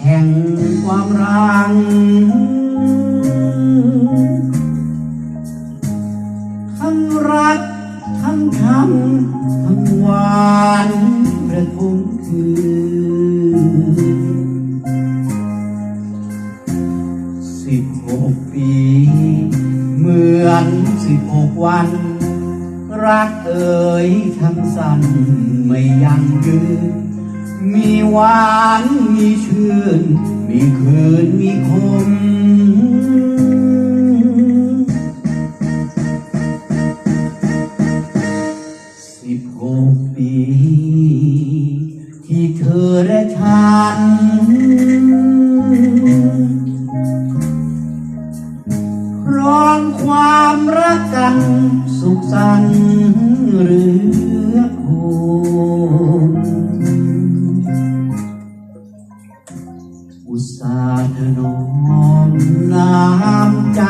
แห่งความรังทั้งรัก ทั้งคำทั้งหวานประทุมคืนสิบหกปี เหมือนสิบหกวัน รักเอ่ยทั้งสั้นไม่ยังยืน มีหวานมีชื่น มีคืนมีคม สิบหกปี ที่เธอและฉัน ร้องความรักกันสุขสันต์หรือโค อุตส่าห์ถนอมน้ำใจ